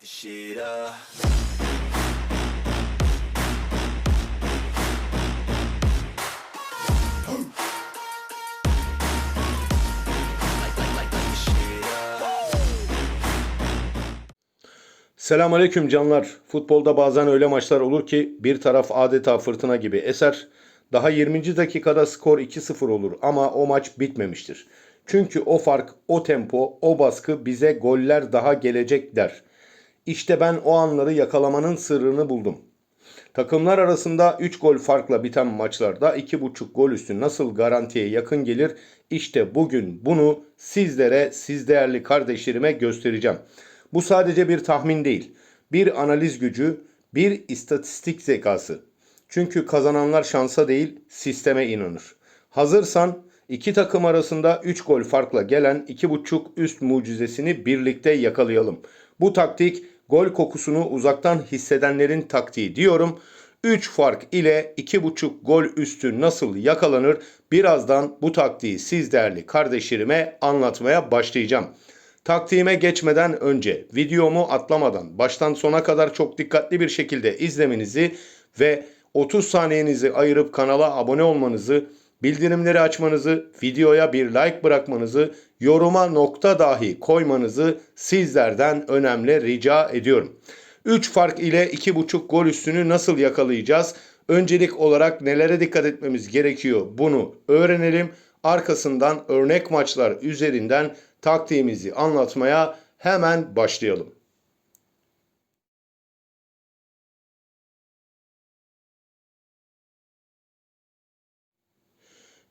The shit up. Selamünaleyküm canlar. Futbolda bazen öyle maçlar olur ki bir taraf adeta fırtına gibi eser. Daha 20. dakikada skor 2-0 olur ama o maç bitmemiştir. Çünkü o fark, o tempo, o baskı bize goller daha gelecek der. İşte ben o anları yakalamanın sırrını buldum. Takımlar arasında 3 gol farkla biten maçlarda 2,5 gol üstü nasıl garantiye yakın gelir? İşte bugün bunu sizlere, siz değerli kardeşlerime göstereceğim. Bu sadece bir tahmin değil, bir analiz gücü, bir istatistik zekası. Çünkü kazananlar şansa değil, sisteme inanır. Hazırsan iki takım arasında 3 gol farkla gelen 2,5 üst mucizesini birlikte yakalayalım. Bu taktik gol kokusunu uzaktan hissedenlerin taktiği diyorum. 3 fark ile 2,5 gol üstü nasıl yakalanır? Birazdan bu taktiği siz değerli kardeşlerime anlatmaya başlayacağım. Taktiğime geçmeden önce videomu atlamadan baştan sona kadar çok dikkatli bir şekilde izlemenizi ve 30 saniyenizi ayırıp kanala abone olmanızı, bildirimleri açmanızı, videoya bir like bırakmanızı, yoruma nokta dahi koymanızı sizlerden önemli rica ediyorum. 3 fark ile 2,5 gol üstünü nasıl yakalayacağız? Öncelik olarak nelere dikkat etmemiz gerekiyor bunu öğrenelim. Arkasından örnek maçlar üzerinden taktiğimizi anlatmaya hemen başlayalım.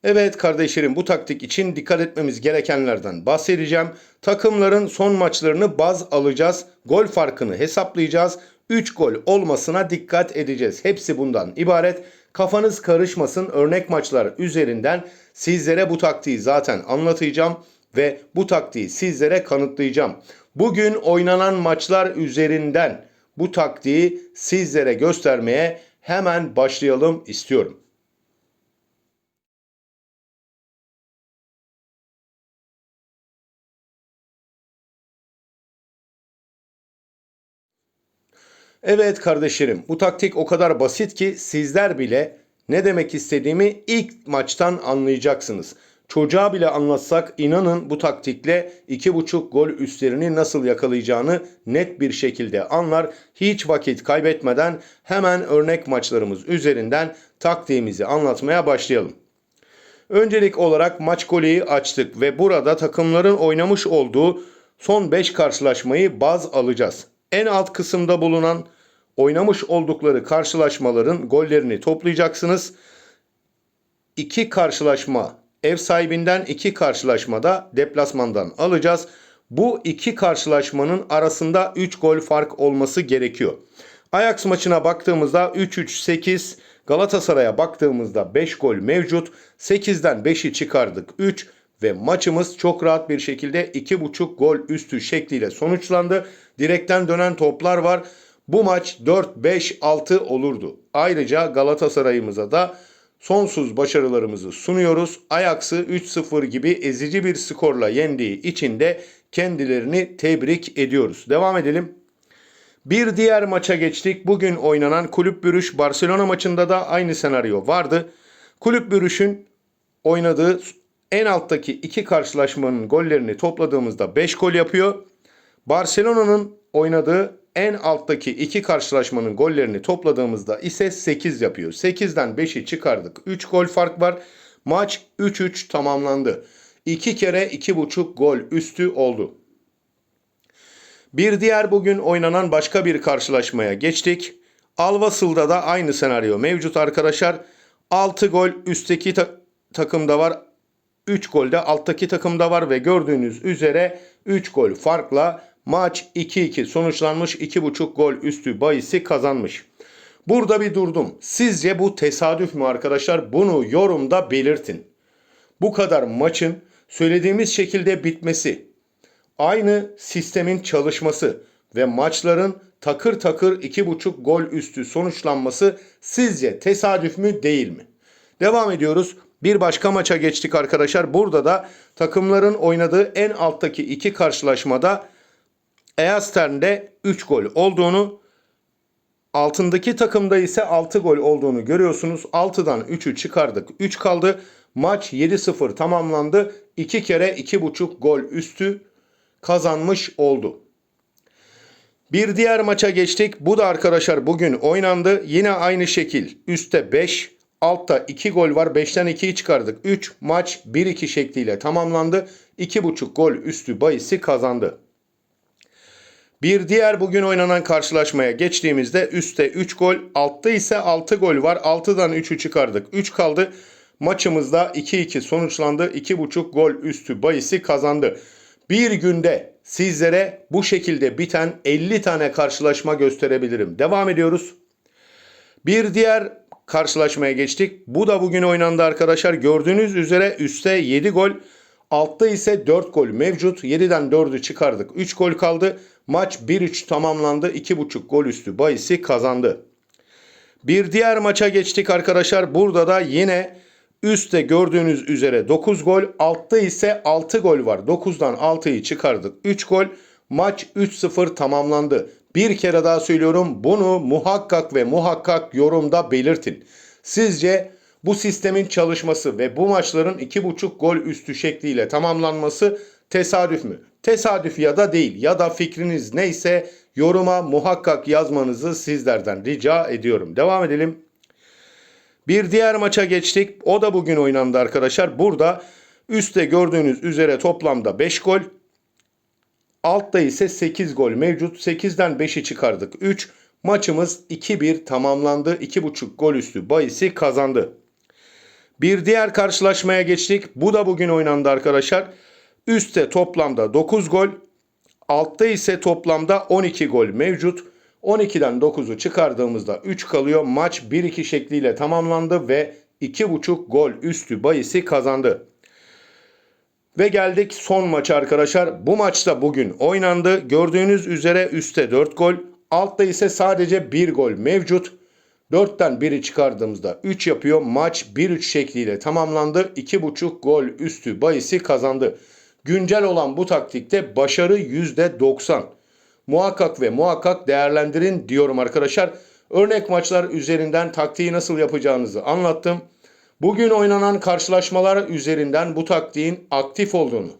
Evet kardeşlerim bu taktik için dikkat etmemiz gerekenlerden bahsedeceğim. Takımların son maçlarını baz alacağız. Gol farkını hesaplayacağız. 3 gol olmasına dikkat edeceğiz. Hepsi bundan ibaret. Kafanız karışmasın örnek maçlar üzerinden sizlere bu taktiği zaten anlatacağım ve bu taktiği sizlere kanıtlayacağım. Bugün oynanan maçlar üzerinden bu taktiği sizlere göstermeye hemen başlayalım istiyorum. Evet kardeşlerim bu taktik o kadar basit ki sizler bile ne demek istediğimi ilk maçtan anlayacaksınız. Çocuğa bile anlatsak inanın bu taktikle 2.5 gol üstlerini nasıl yakalayacağını net bir şekilde anlar. Hiç vakit kaybetmeden hemen örnek maçlarımız üzerinden taktiğimizi anlatmaya başlayalım. Öncelik olarak maç koleyi açtık ve burada takımların oynamış olduğu son 5 karşılaşmayı baz alacağız. En alt kısımda bulunan oynamış oldukları karşılaşmaların gollerini toplayacaksınız. 2 karşılaşma ev sahibinden 2 karşılaşmada deplasmandan alacağız. Bu iki karşılaşmanın arasında 3 gol fark olması gerekiyor. Ajax maçına baktığımızda 3-3-8, Galatasaray'a baktığımızda 5 gol mevcut. 8'den 5'i çıkardık 3 ve maçımız çok rahat bir şekilde 2.5 gol üstü şekliyle sonuçlandı. Direkten dönen toplar var. Bu maç 4-5-6 olurdu. Ayrıca Galatasaray'ımıza da sonsuz başarılarımızı sunuyoruz. Ajax'ı 3-0 gibi ezici bir skorla yendiği için de kendilerini tebrik ediyoruz. Devam edelim. Bir diğer maça geçtik. Bugün oynanan Kulüp Bürüş Barcelona maçında da aynı senaryo vardı. Kulüp Bürüş'ün oynadığı en alttaki iki karşılaşmanın gollerini topladığımızda 5 gol yapıyor. Barcelona'nın oynadığı en alttaki iki karşılaşmanın gollerini topladığımızda ise 8 yapıyor. 8'den 5'i çıkardık. 3 gol fark var. Maç 3-3 tamamlandı. 2 kere 2.5 gol üstü oldu. Bir diğer bugün oynanan başka bir karşılaşmaya geçtik. Alvasıl'da da aynı senaryo mevcut arkadaşlar. 6 gol üstteki ta- takımda var. 3 gol de alttaki takımda var ve gördüğünüz üzere 3 gol farkla maç 2-2 sonuçlanmış. 2.5 gol üstü bahisi kazanmış. Burada bir durdum. Sizce bu tesadüf mü arkadaşlar? Bunu yorumda belirtin. Bu kadar maçın söylediğimiz şekilde bitmesi, aynı sistemin çalışması ve maçların takır takır 2.5 gol üstü sonuçlanması sizce tesadüf mü değil mi? Devam ediyoruz. Bir başka maça geçtik arkadaşlar. Burada da takımların oynadığı en alttaki iki karşılaşmada Eastern'de 3 gol olduğunu Altındaki takımda ise 6 gol olduğunu görüyorsunuz. 6'dan 3'ü çıkardık. 3 kaldı. Maç 7-0 tamamlandı. 2 kere 2.5 gol üstü kazanmış oldu. Bir diğer maça geçtik. Bu da arkadaşlar bugün oynandı. Yine aynı şekil. Üste 5, altta 2 gol var. 5'ten 2'yi çıkardık. 3 maç 1-2 şekliyle tamamlandı. 2.5 gol üstü bahisi kazandı. Bir diğer bugün oynanan karşılaşmaya geçtiğimizde üstte 3 gol, altta ise 6 gol var. 6'dan 3'ü çıkardık. 3 kaldı. Maçımızda 2-2 sonuçlandı. 2.5 gol üstü bahisi kazandı. Bir günde sizlere bu şekilde biten 50 tane karşılaşma gösterebilirim. Devam ediyoruz. Bir diğer karşılaşmaya geçtik. Bu da bugün oynandı arkadaşlar. Gördüğünüz üzere üstte 7 gol, altta ise 4 gol mevcut. 7'den 4'ü çıkardık. 3 gol kaldı. Maç 1-3 tamamlandı. 2.5 gol üstü bahisi kazandı. Bir diğer maça geçtik arkadaşlar. Burada da yine üstte gördüğünüz üzere 9 gol, altta ise 6 gol var. 9'dan 6'yı çıkardık. 3 gol. Maç 3-0 tamamlandı. Bir kere daha söylüyorum. Bunu muhakkak ve muhakkak yorumda belirtin. Sizce bu sistemin çalışması ve bu maçların 2.5 gol üstü şekliyle tamamlanması tesadüf mü? Tesadüf ya da değil ya da fikriniz neyse yoruma muhakkak yazmanızı sizlerden rica ediyorum. Devam edelim. Bir diğer maça geçtik. O da bugün oynandı arkadaşlar. Burada üstte gördüğünüz üzere toplamda 5 gol. Altta ise 8 gol mevcut. 8'den 5'i çıkardık. 3. Maçımız 2-1 tamamlandı. 2.5 gol üstü bahisi kazandı. Bir diğer karşılaşmaya geçtik. Bu da bugün oynandı arkadaşlar. Üste toplamda 9 gol. Altta ise toplamda 12 gol mevcut. 12'den 9'u çıkardığımızda 3 kalıyor. Maç 1-2 şekliyle tamamlandı ve 2.5 gol üstü bahisi kazandı. Ve geldik son maça arkadaşlar. Bu maçta bugün oynandı. Gördüğünüz üzere üstte 4 gol. Altta ise sadece 1 gol mevcut. 4'ten 1'i çıkardığımızda 3 yapıyor. Maç 1-3 şekliyle tamamlandı. 2.5 gol üstü bahisi kazandı. Güncel olan bu taktikte başarı %90. Muhakkak ve muhakkak değerlendirin diyorum arkadaşlar. Örnek maçlar üzerinden taktiği nasıl yapacağınızı anlattım. Bugün oynanan karşılaşmalar üzerinden bu taktiğin aktif olduğunu,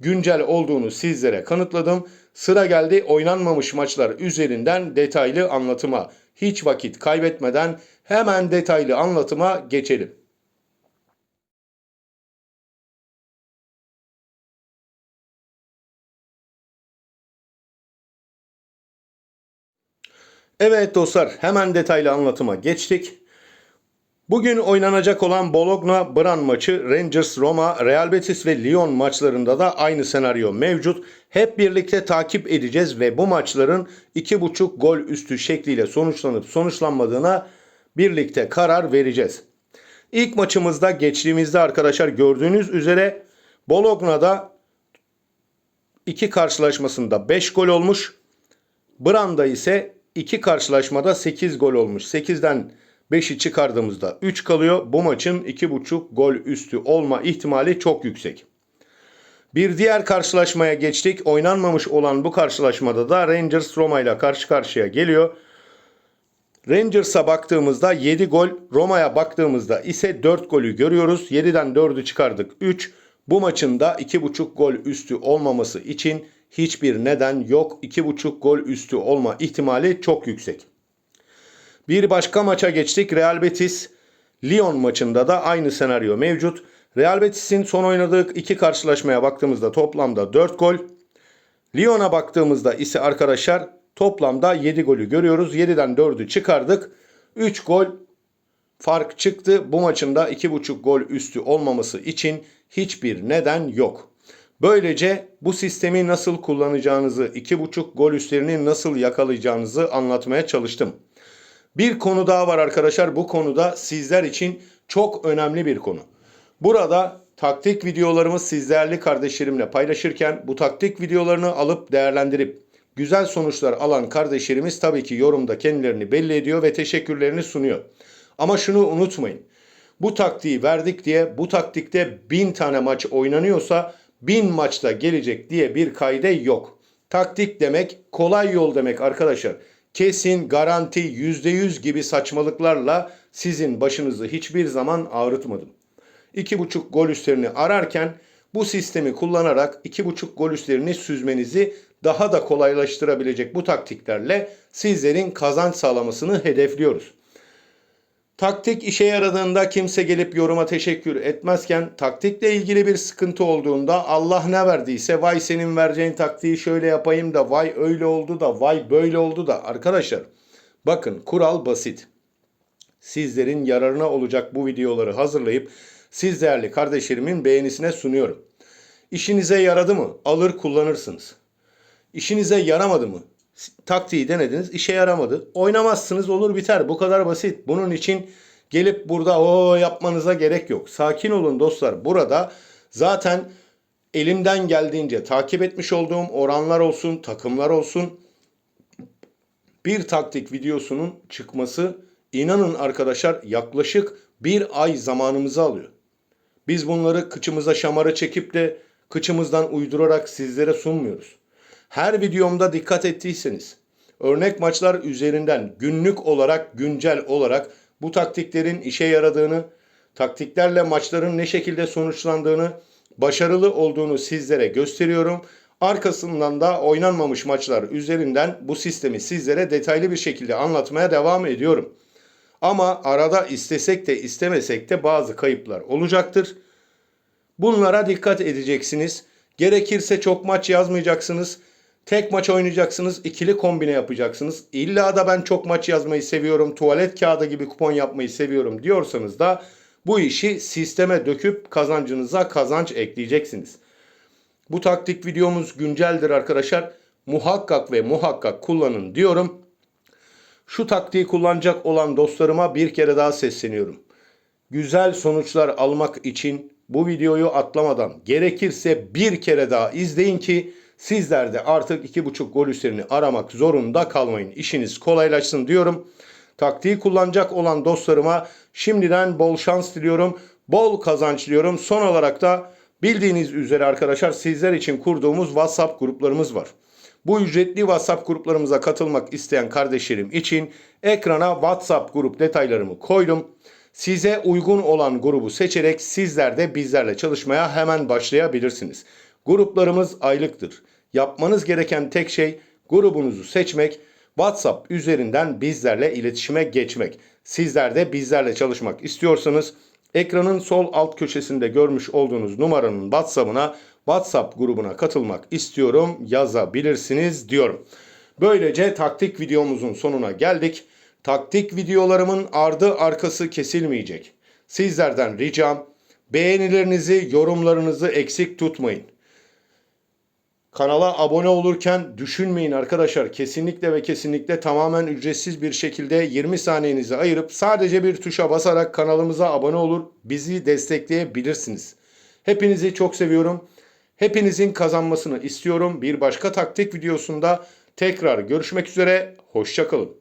güncel olduğunu sizlere kanıtladım. Sıra geldi oynanmamış maçlar üzerinden detaylı anlatıma. Hiç vakit kaybetmeden hemen detaylı anlatıma geçelim. Evet dostlar hemen detaylı anlatıma geçtik. Bugün oynanacak olan Bologna Bran maçı Rangers Roma, Real Betis ve Lyon maçlarında da aynı senaryo mevcut. Hep birlikte takip edeceğiz ve bu maçların 2.5 gol üstü şekliyle sonuçlanıp sonuçlanmadığına birlikte karar vereceğiz. İlk maçımızda geçtiğimizde arkadaşlar gördüğünüz üzere Bologna'da iki karşılaşmasında 5 gol olmuş. Branda ise iki karşılaşmada 8 gol olmuş. 8'den 5'i çıkardığımızda 3 kalıyor. Bu maçın 2.5 gol üstü olma ihtimali çok yüksek. Bir diğer karşılaşmaya geçtik. Oynanmamış olan bu karşılaşmada da Rangers Roma ile karşı karşıya geliyor. Rangers'a baktığımızda 7 gol, Roma'ya baktığımızda ise 4 golü görüyoruz. 7'den 4'ü çıkardık 3. Bu maçın da 2.5 gol üstü olmaması için hiçbir neden yok. 2.5 gol üstü olma ihtimali çok yüksek. Bir başka maça geçtik. Real Betis Lyon maçında da aynı senaryo mevcut. Real Betis'in son oynadığı iki karşılaşmaya baktığımızda toplamda 4 gol. Lyon'a baktığımızda ise arkadaşlar toplamda 7 golü görüyoruz. 7'den 4'ü çıkardık. 3 gol fark çıktı. Bu maçın da 2.5 gol üstü olmaması için hiçbir neden yok. Böylece bu sistemi nasıl kullanacağınızı, 2.5 gol üstlerini nasıl yakalayacağınızı anlatmaya çalıştım. Bir konu daha var arkadaşlar. Bu konuda sizler için çok önemli bir konu. Burada taktik videolarımı sizlerle kardeşlerimle paylaşırken bu taktik videolarını alıp değerlendirip güzel sonuçlar alan kardeşlerimiz tabii ki yorumda kendilerini belli ediyor ve teşekkürlerini sunuyor. Ama şunu unutmayın. Bu taktiği verdik diye bu taktikte bin tane maç oynanıyorsa bin maçta gelecek diye bir kaide yok. Taktik demek kolay yol demek arkadaşlar. Kesin, garanti, %100 gibi saçmalıklarla sizin başınızı hiçbir zaman ağrıtmadım. 2.5 gol üstlerini ararken bu sistemi kullanarak 2.5 gol üstlerini süzmenizi daha da kolaylaştırabilecek bu taktiklerle sizlerin kazanç sağlamasını hedefliyoruz. Taktik işe yaradığında kimse gelip yoruma teşekkür etmezken taktikle ilgili bir sıkıntı olduğunda Allah ne verdiyse vay senin vereceğin taktiği şöyle yapayım da vay öyle oldu da vay böyle oldu da arkadaşlar bakın kural basit. Sizlerin yararına olacak bu videoları hazırlayıp siz değerli kardeşlerimin beğenisine sunuyorum. İşinize yaradı mı? Alır kullanırsınız. İşinize yaramadı mı? Taktiği denediniz, işe yaramadı. Oynamazsınız olur biter. Bu kadar basit. Bunun için gelip burada o yapmanıza gerek yok. Sakin olun dostlar. Burada zaten elimden geldiğince takip etmiş olduğum oranlar olsun, takımlar olsun bir taktik videosunun çıkması inanın arkadaşlar yaklaşık bir ay zamanımızı alıyor. Biz bunları kıçımıza şamara çekip de kıçımızdan uydurarak sizlere sunmuyoruz. Her videomda dikkat ettiyseniz örnek maçlar üzerinden günlük olarak güncel olarak bu taktiklerin işe yaradığını, taktiklerle maçların ne şekilde sonuçlandığını, başarılı olduğunu sizlere gösteriyorum. Arkasından da oynanmamış maçlar üzerinden bu sistemi sizlere detaylı bir şekilde anlatmaya devam ediyorum. Ama arada istesek de istemesek de bazı kayıplar olacaktır. Bunlara dikkat edeceksiniz. Gerekirse çok maç yazmayacaksınız. Tek maç oynayacaksınız, ikili kombine yapacaksınız. İlla da ben çok maç yazmayı seviyorum, tuvalet kağıdı gibi kupon yapmayı seviyorum diyorsanız da bu işi sisteme döküp kazancınıza kazanç ekleyeceksiniz. Bu taktik videomuz günceldir arkadaşlar. Muhakkak ve muhakkak kullanın diyorum. Şu taktiği kullanacak olan dostlarıma bir kere daha sesleniyorum. Güzel sonuçlar almak için bu videoyu atlamadan gerekirse bir kere daha izleyin ki sizler de artık 2.5 gol üstlerini aramak zorunda kalmayın. İşiniz kolaylaşsın diyorum. Taktiği kullanacak olan dostlarıma şimdiden bol şans diliyorum. Bol kazanç diliyorum. Son olarak da bildiğiniz üzere arkadaşlar sizler için kurduğumuz WhatsApp gruplarımız var. Bu ücretli WhatsApp gruplarımıza katılmak isteyen kardeşlerim için ekrana WhatsApp grup detaylarımı koydum. Size uygun olan grubu seçerek sizler de bizlerle çalışmaya hemen başlayabilirsiniz. Gruplarımız aylıktır. Yapmanız gereken tek şey grubunuzu seçmek, WhatsApp üzerinden bizlerle iletişime geçmek. Sizler de bizlerle çalışmak istiyorsanız ekranın sol alt köşesinde görmüş olduğunuz numaranın WhatsApp'ına WhatsApp grubuna katılmak istiyorum yazabilirsiniz diyorum. Böylece taktik videomuzun sonuna geldik. Taktik videolarımın ardı arkası kesilmeyecek. Sizlerden ricam beğenilerinizi, yorumlarınızı eksik tutmayın. Kanala abone olurken düşünmeyin arkadaşlar. Kesinlikle ve kesinlikle tamamen ücretsiz bir şekilde 20 saniyenizi ayırıp sadece bir tuşa basarak kanalımıza abone olur, bizi destekleyebilirsiniz. Hepinizi çok seviyorum. Hepinizin kazanmasını istiyorum. Bir başka taktik videosunda tekrar görüşmek üzere. Hoşçakalın.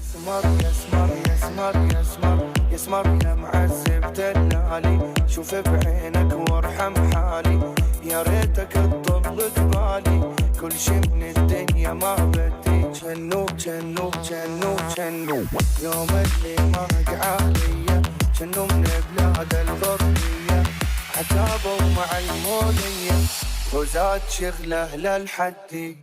Smart, yeah, smart, yeah, smart, yeah, smart. يا معذب دلالي شوف بعينك وارحم حالي. يا ريتك تضل قبالي كل شي من الدنيا ما بدي. جنو جنو جنو جنو يوم اللي ما عليا جنو من بلاد الغربية. عتابوا مع المولية. وزاد شغله للحدي